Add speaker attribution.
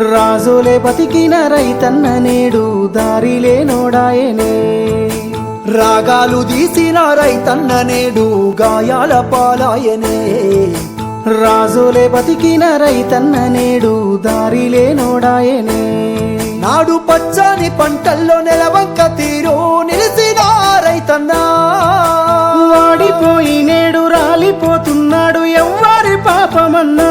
Speaker 1: రాజులే బతికిన రైతన్న నేడు దారిలే నోడాయనే.
Speaker 2: రాగాలు తీసిన రైతన్న నేడు గాయాల పాలాయనే.
Speaker 1: రాజులే బతికిన రైతన్న నేడు దారిలే నోడాయనే.
Speaker 2: నాడు పచ్చని పంటల్లో నెలవంక తీరు నిలిసిన రైతన్న.
Speaker 1: వాడిపోయి నేడు రాలిపోతున్నాడు ఎవ్వరి పాపమన్నా.